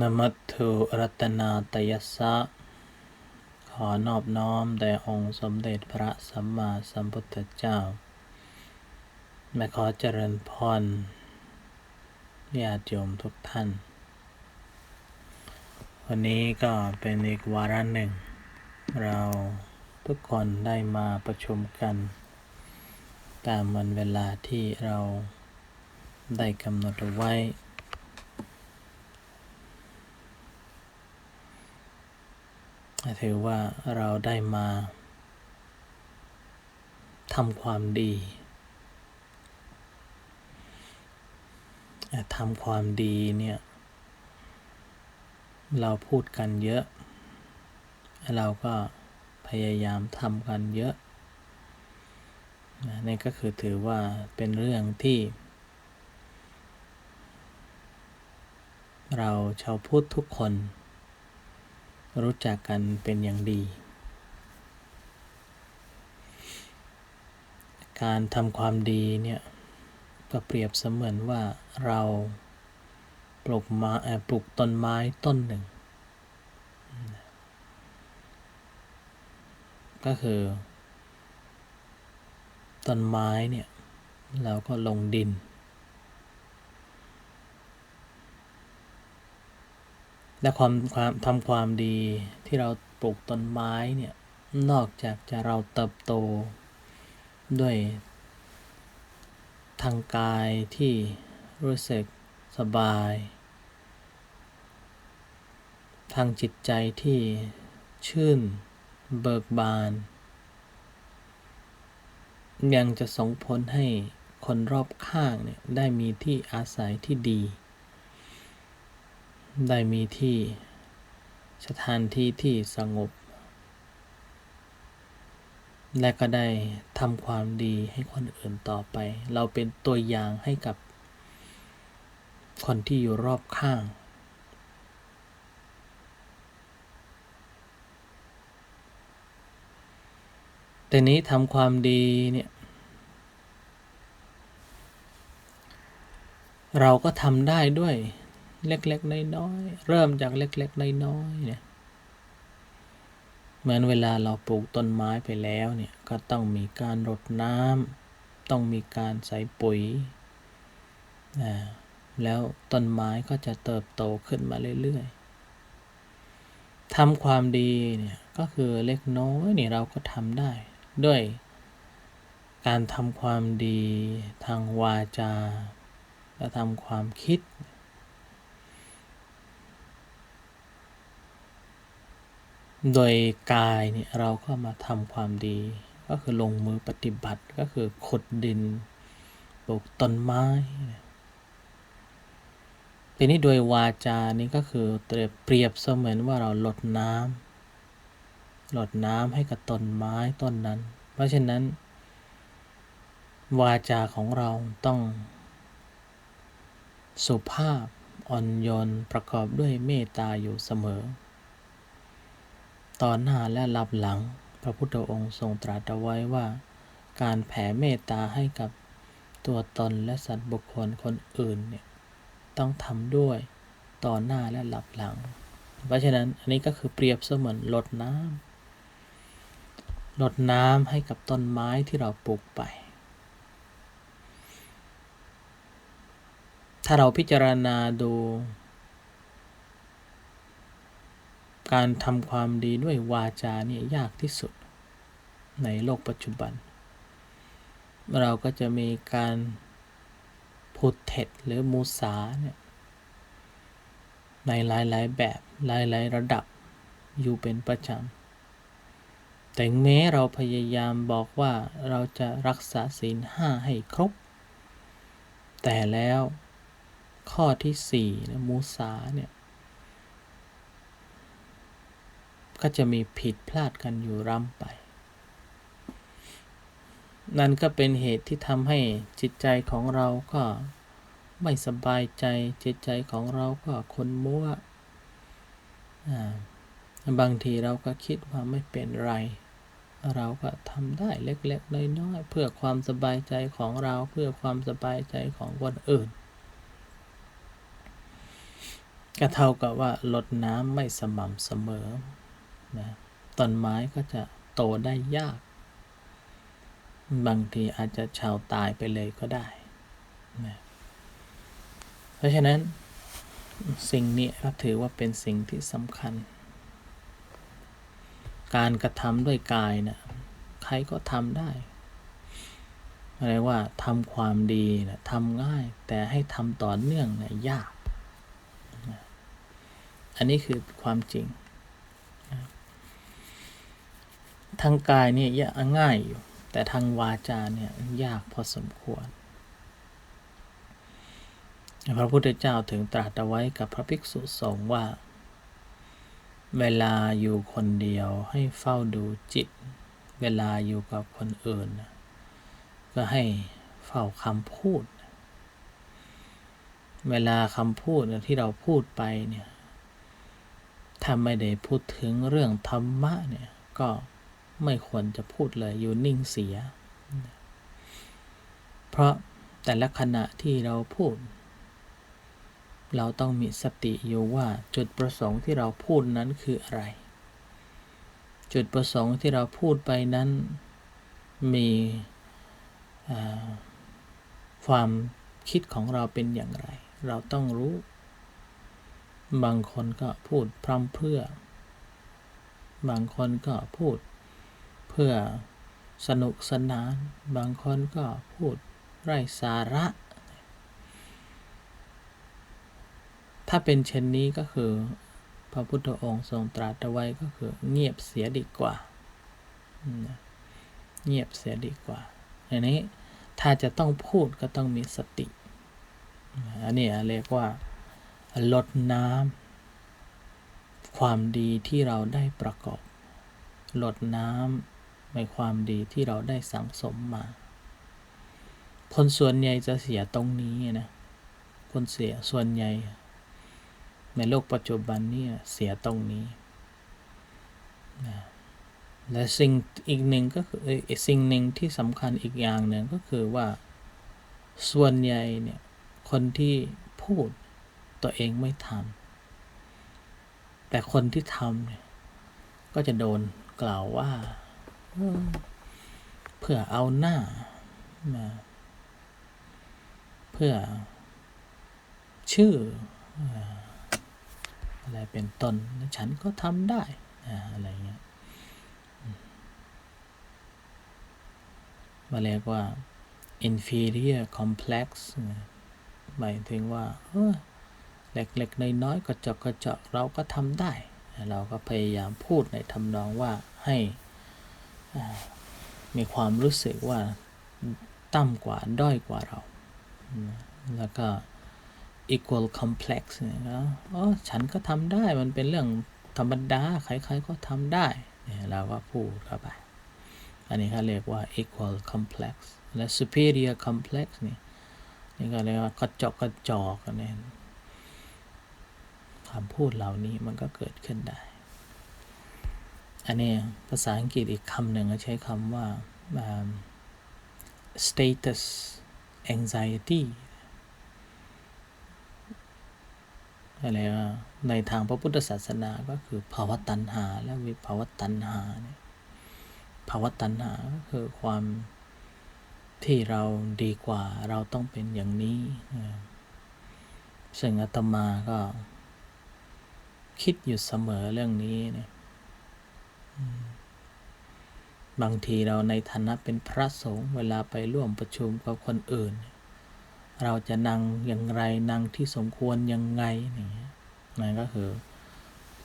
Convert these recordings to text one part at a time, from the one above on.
นมัตถุรัตนาตยัสสะ ขอนอบน้อมแด่องค์สมเด็จพระสัมมาสัมพุทธเจ้าและขอเจริญพรญาติโยมทุกท่าน วันนี้ก็เป็นอีกวาระหนึ่ง เราทุกคนได้มาประชุมกัน ตามวันเวลาที่เราได้กำหนดไว้ ถือว่าเราได้มาทำความดีทำความดีเนี่ย เราพูดกันเยอะ เราก็พยายามทำกันเยอะนี่ก็คือถือว่าเป็นเรื่องที่ เราชาวพุทธทุกคน รู้จักกันเป็นอย่างดี การทำความดีเนี่ยก็เปรียบเสมือนว่าเราปลูกม้ปลูกต้นไม้ต้นหนึ่ง ก็คือต้นไม้เนี่ยเราก็ลงดิน และความความทำความดีที่เราปลูกต้นไม้เนี่ย นอกจากจะเราเติบโต ด้วยทางกายที่รู้สึกสบาย ทางจิตใจที่ชื่นเบิกบาน ยังจะส่งผลให้คนรอบข้างเนี่ยได้มีที่อาศัยที่ดี ได้มีที่สถานที่ที่สงบ และก็ได้ทำความดีให้คนอื่นต่อไป เราเป็นตัวอย่างให้กับคนที่อยู่รอบข้าง แต่นี้ทำความดีเนี่ยเราก็ทำได้ด้วย เล็กๆน้อยๆเริ่มจากเล็กๆน้อยๆเนี่ยเหมือนเวลาเราปลูกต้นไม้ไปแล้วเนี่ยก็ต้องมีการรดน้ำต้องมีการใส่ปุ๋ยนะแล้วต้นไม้ก็จะเติบโตขึ้นมาเรื่อยๆทำความดีเนี่ยก็คือเล็กน้อยนี่เราก็ทำได้ด้วยการทำความดีทางวาจาและทำความคิด โดยกายเนี่ยเราก็มาทำความดี ก็คือลงมือปฏิบัติก็คือขุดดินปลูกต้นไม้ทีนี้โดยวาจานี้ก็คือเปรียบเสมือนว่าเราลดน้ำลดน้ำให้กับต้นไม้ต้นนั้น เพราะฉะนั้น วาจาของเราต้อง สุภาพอ่อนโยนประกอบด้วยเมตตาอยู่เสมอ ตอนหน้าและรับหลัง พระพุทธองค์ทรงตรัสเอาไว้ว่า การแผ่เมตตาให้กับตัวตนและสัตว์บุคคลคนอื่นเนี่ยต้องทำด้วยต่อหน้าและหลับหลัง เพราะฉะนั้นอันนี้ก็คือเปรียบเสมือนลดน้ำลดน้ำให้กับต้นไม้ที่เราปลูกไป ถ้าเราพิจารณาดู การทำความดีด้วยวาจาเนี่ยยากที่สุดในโลกปัจจุบัน เราก็จะมีการพูดเท็จหรือมูสาเนี่ยในหลายๆแบบหลายๆระดับอยู่เป็นประจำแต่แม้เราพยายามบอกว่าเราจะรักษาศีลห้าให้ครบ แต่แล้วข้อที่สี่นะมูสาเนี่ย ก็จะมีผิดพลาดกันอยู่ร่ำไป นั่นก็เป็นเหตุที่ทำให้จิตใจของเราก็ไม่สบายใจจิตใจของเราก็คนมัวบางทีเราก็คิดว่าไม่เป็นไร เราก็ทำได้เล็กๆน้อยๆเพื่อความสบายใจของเราเพื่อความสบายใจของคนอื่นก็เท่ากับว่าลดน้ำไม่สม่ำเสมอ นะต้นไม้ก็จะโตได้ยาก บางทีอาจจะชาวตายไปเลยก็ได้นะเพราะฉะนั้นสิ่งนี้ก็ถือว่าเป็นสิ่งที่สำคัญ การกระทำด้วยกายนะใครก็ทำได้อะไรว่าทำความดีนะทำง่ายแต่ให้ทำต่อเนื่องนะยาก อันนี้คือความจริง ทางกายเนี่ยง่ายอยู่ แต่ทางวาจาเนี่ยยากพอสมควร พระพุทธเจ้าถึงตรัสเอาไว้กับพระภิกษุสงฆ์ว่า เวลาอยู่คนเดียวให้เฝ้าดูจิต เวลาอยู่กับคนอื่น ก็ให้เฝ้าคำพูด เวลาคำพูดที่เราพูดไปเนี่ยถ้าไม่ได้พูดถึงเรื่องธรรมะเนี่ยก็ ไม่ควรจะพูดเลยอยู่นิ่งเสีย เพราะแต่ละขณะที่เราพูด เราต้องมีสติอยู่ว่าจุดประสงค์ที่เราพูดนั้นคืออะไร จุดประสงค์ที่เราพูดไปนั้นมีความคิดของเราเป็นอย่างไร เราต้องรู้ บางคนก็พูดพร่ำเพื่อ บางคนก็พูด พื่อสนุกสนาน บางคนก็พูดไร้สาระ ถ้าเป็นเช่นนี้ก็คือ พระพุทธองค์ทรงตรัสไว้ก็คือ เงียบเสียดีกว่า เงียบเสียดีกว่าอันนี้ถ้าจะต้องพูดก็ต้องมีสติ อันนี้เรียกว่าลดน้ำความดีที่เราได้ประกอบลดน้ำ ในความดีที่เราได้สังสมมา คนส่วนใหญ่จะเสียตรงนี้นะ คนเสียส่วนใหญ่ ในโลกปัจจุบันนี่เสียตรงนี้นะและสิ่งอีกหนึ่งก็คือสิ่งหนึ่งที่สำคัญอีกอย่างหนึ่งก็คือว่าส่วนใหญ่เนี่ยคนที่พูดตัวเองไม่ทำแต่คนที่ทำเนี่ยก็จะโดนกล่าวว่า เพื่อเอาหน้ามาเพื่อ ชื่อ อะไรเป็นต้น ฉันก็ทำได้ อะไรเงี้ยมาเรียกว่า inferior complex หมายถึงว่าเล็กๆน้อยๆกระจกกระจกเราก็ทำได้ เราก็พยายามพูดในทำนองว่าให้ มีความรู้สึกว่าต่ำกว่าด้อยกว่าเรา แล้วก็ equal complex นะอ๋อฉันก็ทำได้มันเป็นเรื่องธรรมดาใครๆก็ทำได้เราก็พูดเข้าไป อันนี้เขาเรียกว่า equal complex และ superior complex นี่นี่ก็เรียกว่ากระจกกระจอกนี่คำพูดเหล่านี้มันก็เกิดขึ้นได้ อันนี้ภาษาอังกฤษอีกคำหนึ่งใช้คำว่า status anxiety อะไรว่าในทางพระพุทธศาสนาก็คือภาวะตัณหา และวิภาวะตัณหาเนี่ยภาวะตัณหาก็คือความที่เราดีกว่าเราต้องเป็นอย่างนี้ซึ่งอาตมาก็คิดอยู่เสมอเรื่องนี้เนี่ย บางทีเราในฐานะเป็นพระสงฆ์เวลาไปร่วมประชุมกับคนอื่น เราจะนั่งอย่างไรนั่งที่สมควรยังไงนี่นั่นก็คือ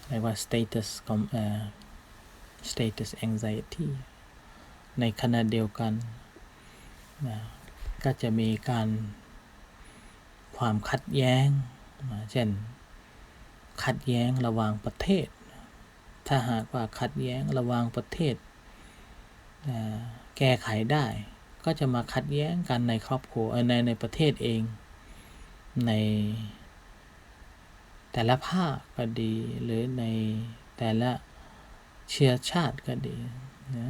เรียกว่า status status anxiety ในขณะเดียวกันนะก็จะมีการความขัดแย้งนะเช่น ขัดแย้งระหว่างประเทศ ถ้าหากว่าขัดแย้งระหว่างประเทศ แก้ไขได้ ก็จะมาขัดแย้งกันในครอบครัวในในประเทศเอง ในแต่ละภาคก็ดี หรือในแต่ละเชื้อชาติก็ดีนะ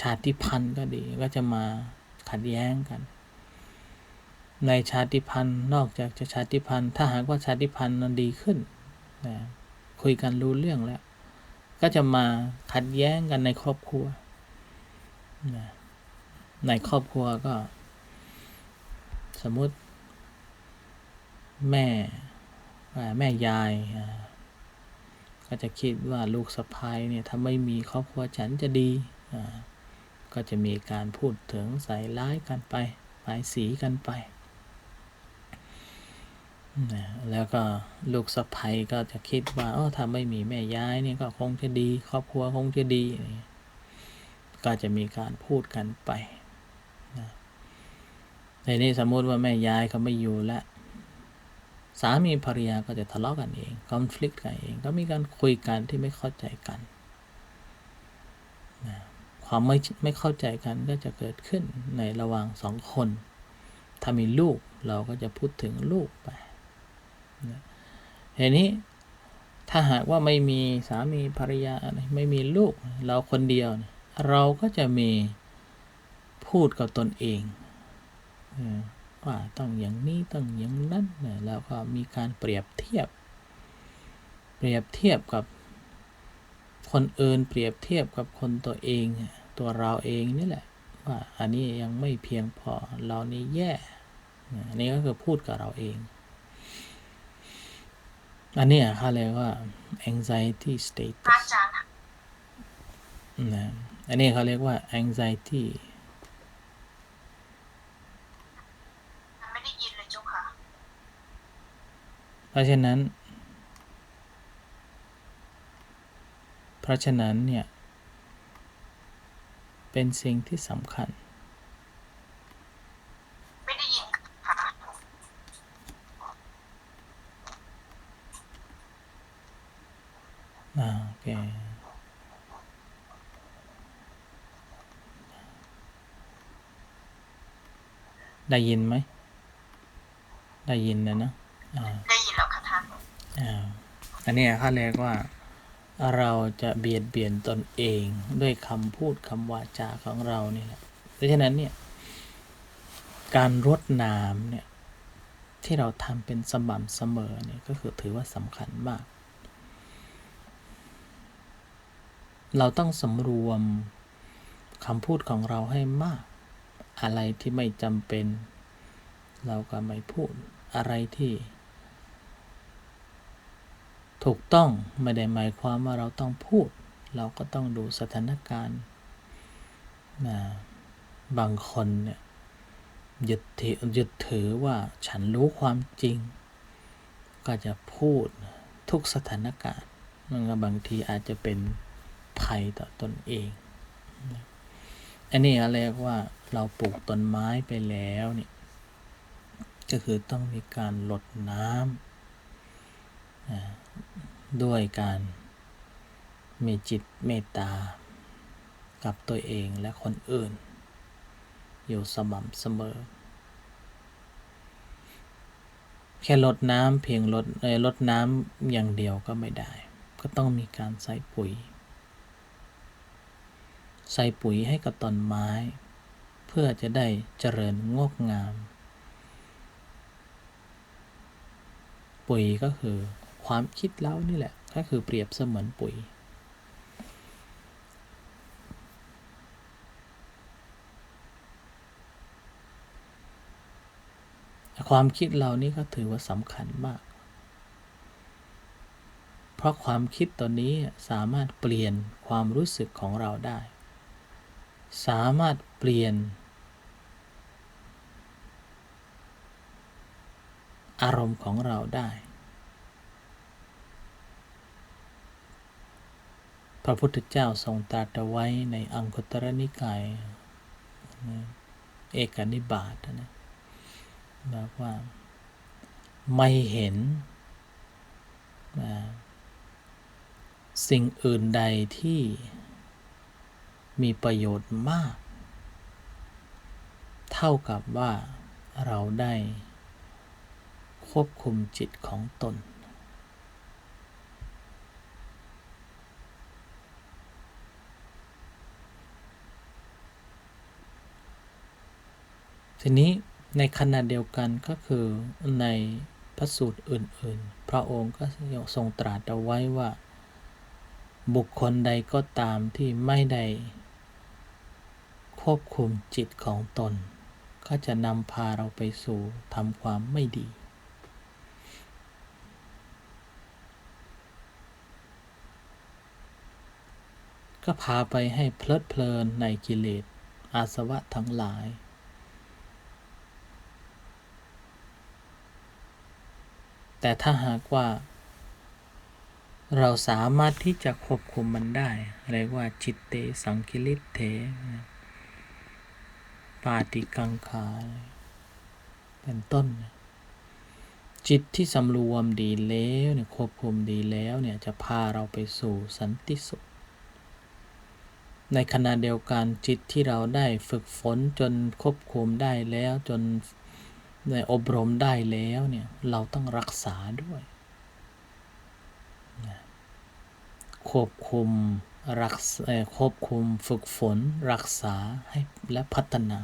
ชาติพันธุ์ก็ดีก็จะมาขัดแย้งกัน ในชาติพันธุ์นอกจากจะชาติพันธุ์ ถ้าหากว่าชาติพันธุ์นั้นดีขึ้นนะคุยกันรู้เรื่องแล้ว ก็จะมาขัดแย้งกันในครอบครัวนะในครอบครัวก็ สมมุติ แม่แม่ยายก็จะคิดว่าลูกสะพ้ายเนี่ยถ้าไม่มีครอบครัวฉันจะดีก็จะมีการพูดถึงใส่ร้ายกันไปปลายสีกันไป นะแล้วก็ลูกสะใภ้ก็จะคิดว่าเออถ้าไม่มีแม่ย้ายนี่ก็คงจะดี ครอบครัวคงจะดีอะไรก็จะมีการพูดกันไปนะในนี้สมมติว่าแม่ย้ายเขาไม่อยู่แล้วสามีภรรยาก็จะทะเลาะกันเองคอน FLICT กันเอง ก็มีการคุยกันที่ไม่เข้าใจกันนะความไม่ไม่เข้าใจกันก็จะเกิดขึ้นในระหว่างสองคน ถ้ามีลูกเราก็จะพูดถึงลูกไป นะทีนี้ถ้าหากว่าไม่มีสามีภรรยาไม่มีลูกเราคนเดียวเนี่ยเราก็จะมีพูดกับตนเองว่าต้องอย่างนี้ต้องอย่างนั้นแล้วก็มีการเปรียบเทียบ เปรียบเทียบกับคนอื่นเปรียบเทียบกับคนตัวเอง ตัวเราเองนี่แหละ ว่าอันนี้ยังไม่เพียงพอเรานี่แย่อันนี้ก็คือพูดกับเราเอง อันเนี้ยเขาเรียกว่า anxiety พระ status อาจารย์ค่ะนะอันนี้เขาเรียกว่า anxiety ไม่ได้ยินเลยเจ้าค่ะเพราะฉะนั้น เพราะฉะนั้นเนี่ย เป็นสิ่งที่สำคัญ ไม่ได้ยินค่ะ อ่าโอเคได้ยินไหม ได้ยินนะเนอะอ่าได้ยินแล้วค่ะท่านอ่าอันเนี้ยเขาเรียกว่า เราจะเบียดเบียนตนเองด้วยคำพูดคำวาจาของเรานี่แหละเพราะฉะนั้นเนี่ย การรดน้ำเนี่ย ที่เราทำเป็นสม่ำเสมอเนี่ยก็คือถือว่าสำคัญมาก เราต้องสำรวมคำพูดของเราให้มาก อะไรที่ไม่จำเป็น เราก็ไม่พูดอะไรที่ ถูกต้องไม่ได้หมายความว่าเราต้องพูด เราก็ต้องดูสถานการณ์นะบางคนเนี่ยยึดถือยึดถือว่าฉันรู้ความจริง ก็จะพูดทุกสถานการณ์มันก็บางทีอาจจะเป็น ภัยต่อตนเอง อันนี้เรียกว่าเราปลูกต้นไม้ไปแล้วเนี่ยก็คือต้องมีการลดน้ำด้วยการมีจิตเมตตา กับตัวเองและคนอื่น อยู่สม่ำเสมอ แค่ลดน้ำเพียงลดลดน้ำอย่างเดียวก็ไม่ได้ ก็ต้องมีการใส่ปุ๋ย ใส่ปุ๋ยให้กับต้นไม้ เพื่อจะได้เจริญงอกงาม ปุ๋ยก็คือความคิดเรานี่แหละ ก็คือเปรียบเสมือนปุ๋ย ความคิดเรานี่ก็ถือว่าสำคัญมาก เพราะความคิดตัวนี้สามารถเปลี่ยนความรู้สึกของเราได้ สามารถเปลี่ยน อารมณ์ของเราได้ พระพุทธเจ้าทรงตรัสไว้ในอังคุตรนิกาย เอกนิบาตนะบอกว่าไม่เห็น สิ่งอื่นใดที่ มีประโยชน์มาก เท่ากับว่าเราได้ควบคุมจิตของตน ทีนี้ในขณะเดียวกันก็คือในพระสูตรอื่น ๆ พระองค์ก็ทรงตรัสเอาไว้ว่า บุคคลใดก็ตามที่ไม่ได้ ควบคุมจิตของตน ก็จะนำพาเราไปสู่ทำความไม่ดี ก็พาไปให้เพลิดเพลินในกิเลสอาสวะทั้งหลาย แต่ถ้าหากว่า เราสามารถที่จะควบคุมมันได้ เรียกว่าจิตเตสังคิลิเทนะ ปาติกังขาเป็นต้น จิตที่สำรวมดีแล้วเนี่ยควบคุมดีแล้วเนี่ยจะพาเราไปสู่สันติสุข ในขณะเดียวกันจิตที่เราได้ฝึกฝนจนควบคุมได้แล้วจนได้อบรมได้แล้วเนี่ยเราต้องรักษาด้วย ควบคุม รักษเอ่อควบคุมฝึกฝนรักษาให้และพัฒนา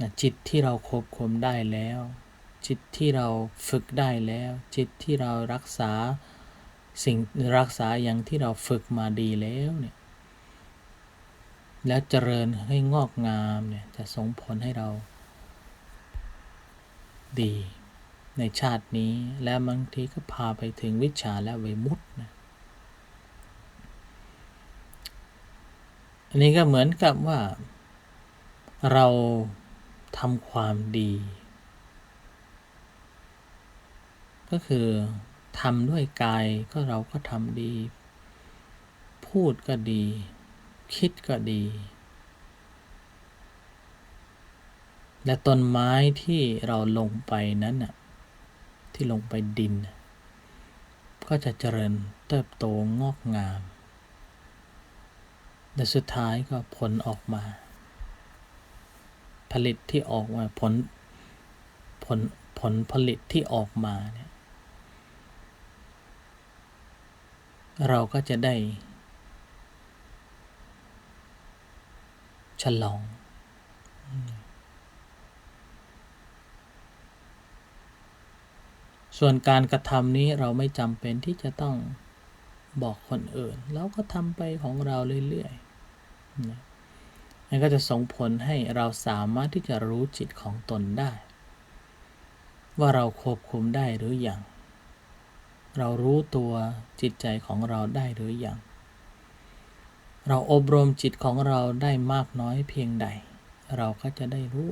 นะจิตที่เราควบคุมได้แล้ว จิตที่เราฝึกได้แล้ว จิตที่เรารักษาสิ่งรักษาอย่างที่เราฝึกมาดีแล้วเนี่ยแล้วเจริญให้งอกงามเนี่ยจะส่งผลให้เรา ดีในชาตินี้และบางทีก็พาไปถึงวิชาและเวมุตนะ อันนี้ก็เหมือนกับว่า เราทำความดี ก็คือทำด้วยกายก็เราก็ทำดี พูดก็ดี คิดก็ดี และต้นไม้ที่เราลงไปนั้นน่ะที่ลงไปดิน ก็จะเจริญเติบโตงอกงาม และสุดท้ายก็ผลออกมา ผลิตที่ออกมาผลผลผลผลิตที่ออกมาเนี่ยเราก็จะได้ ฉลอง ส่วนการกระทำนี้เราไม่จำเป็นที่จะต้องบอกคนอื่น เราก็ทำไปของเราเรื่อยๆ นะมันก็จะส่งผลให้เราสามารถที่จะรู้จิตของตนได้ ว่าเราควบคุมได้หรืออยัง เรารู้ตัวจิตใจของเราได้หรืออยัง เราอบรมจิตของเราได้มากน้อยเพียงใด เราก็จะได้รู้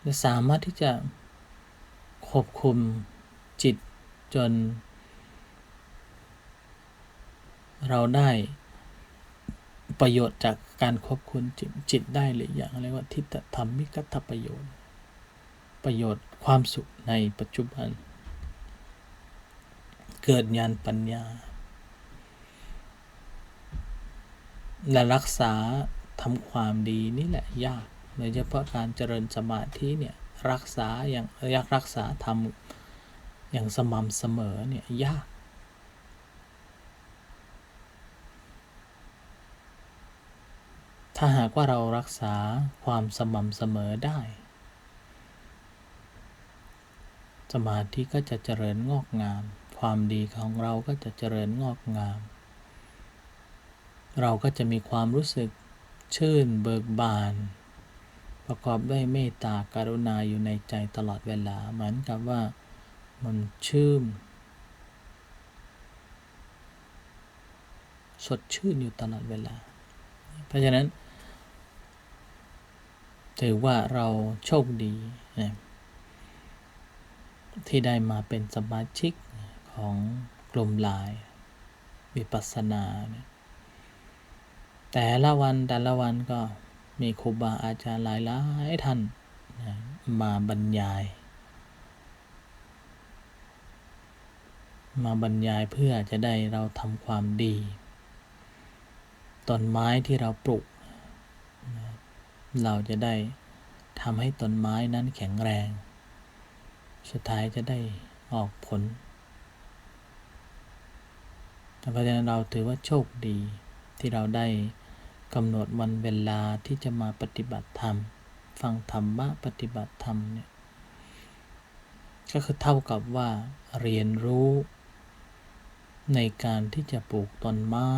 และสามารถที่จะควบคุมจิตจน เราได้ประโยชน์จากการควบคุมจิตจิตได้หรืออย่างเรียกว่าทิฏฐธรรมิกัตถประโยชน์ ประโยชน์ความสุขในปัจจุบัน เกิดญาณปัญญา และรักษาทำความดีนี่แหละยากโดยเฉพาะการเจริญสมาธิเนี่ยรักษาอย่างอยากรักษาทำอย่างสม่ำเสมอเนี่ยยาก ถ้าหากว่าเรารักษาความสม่ำเสมอได้ สมาธิก็จะเจริญงอกงาม ความดีของเราก็จะเจริญงอกงาม เราก็จะมีความรู้สึกชื่นเบิกบาน ประกอบด้วยเมตตาการุณาอยู่ในใจตลอดเวลา เหมือนกับว่ามันชื่นสดชื่นอยู่ตลอดเวลา เพราะฉะนั้น ถือว่าเราโชคดีนะที่ได้มาเป็นสมาชิกของกลุ่มลายวิปัสสนานี่ยแต่ละวันแต่ละวันก็มีครูบาอาจารย์หลายหลายท่านนะมาบรรยาย มาบรรยายเพื่อจะได้เราทำความดี ต้นไม้ที่เราปลูก เราจะได้ทำให้ต้นไม้นั้นแข็งแรง สุดท้ายจะได้ออกผลเพราะฉะนั้นเราถือว่าโชคดีที่เราได้กำหนดวันเวลาที่จะมาปฏิบัติธรรม ฟังธรรมะปฏิบัติธรรมเนี่ยก็คือเท่ากับว่าเรียนรู้ในการที่จะปลูกต้นไม้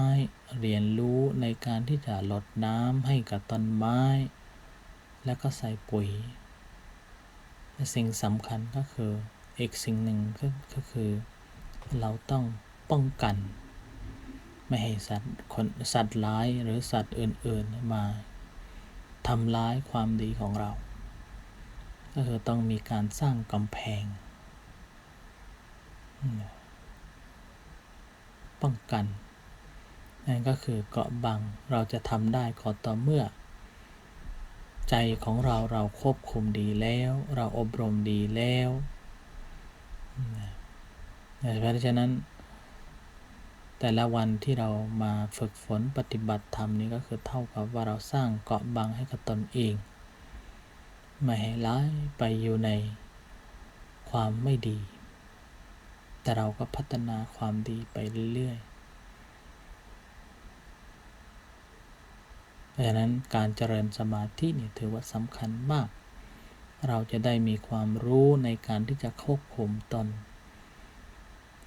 เรียนรู้ในการที่จะลดน้ำให้กับต้นไม้ แล้วก็ใส่ปุ๋ยและสิ่งสำคัญก็คืออีกสิ่งหนึ่งก็ก็คือเราต้องป้องกัน ไม่ให้สัตว์คนสัตว์ร้ายหรือสัตว์อื่นๆมาทำร้ายความดีของเรา ก็คือต้องมีการสร้างกำแพง ป้องกันนั่นก็คือเกาะบังเราจะทำได้ก็ต่อเมื่อ ใจของเราเราควบคุมดีแล้ว เราอบรมดีแล้วนะเพราะฉะนั้น แต่ละวันที่เรามาฝึกฝนปฏิบัติธรรมนี้ก็คือเท่ากับว่าเราสร้างเกาะบังให้กับตนเอง ไม่ให้ร้ายไปอยู่ในความไม่ดี แต่เราก็พัฒนาความดีไปเรื่อยๆ เพ ราะฉะนั้นการเจริญสมาธิเนี่ยถือว่าสำคัญมาก เราจะได้มีความรู้ในการที่จะควบคุมตน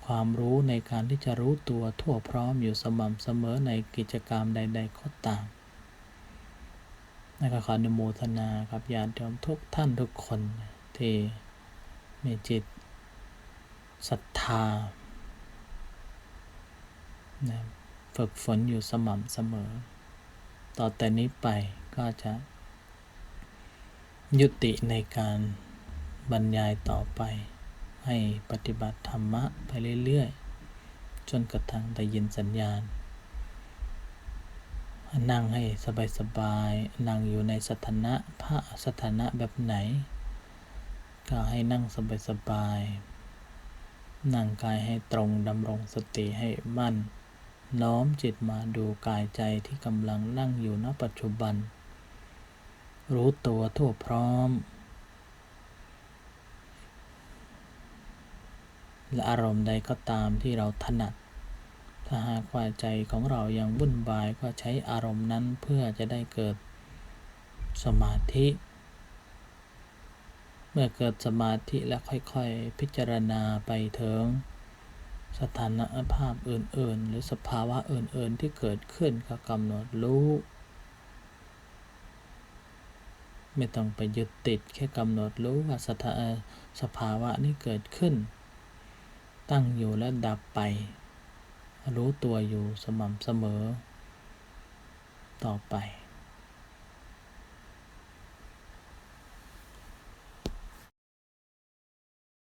ความรู้ในการที่จะรู้ตัวทั่วพร้อมอยู่สม่ำเสมอในกิจกรรมใด ๆ ก็ตามนะครับขออนุโมทนาครับญาติโยมทุกท่านทุกคนที่มีจิตศรัทธานะฝึกฝนอยู่สม่ำเสมอ ต่อแต่นี้ไปก็จะยุติในการบรรยายต่อไป ให้ปฏิบัติธรรมะไปเรื่อยๆ จนกระทั่งได้ยินสัญญาณ นั่งให้สบายๆ นั่งอยู่ในสถานะพระสถานะแบบไหน ก็ให้นั่งสบายๆ นั่งกายให้ตรงดำรงสติให้มั่น น้อมจิตมาดูกายใจที่กำลังนั่งอยู่ณปัจจุบัน รู้ตัวทั่วพร้อม และอารมณ์ใดก็ตามที่เราถนัด ถ้าหากว่าใจของเรายังวุ่นวายก็ใช้อารมณ์นั้นเพื่อจะได้เกิดสมาธิ เมื่อเกิดสมาธิแล้วค่อยๆ พิจารณาไปถึง สถานภาพอื่น ๆ หรือสภาวะอื่น ๆ ที่เกิดขึ้นก็กำหนดรู้ ไม่ต้องไปยึดติดแค่กำหนดรู้ว่าสถาสภาวะนี้เกิดขึ้น ตั้งอยู่และดับไป รู้ตัวอยู่สม่ำเสมอ ต่อไป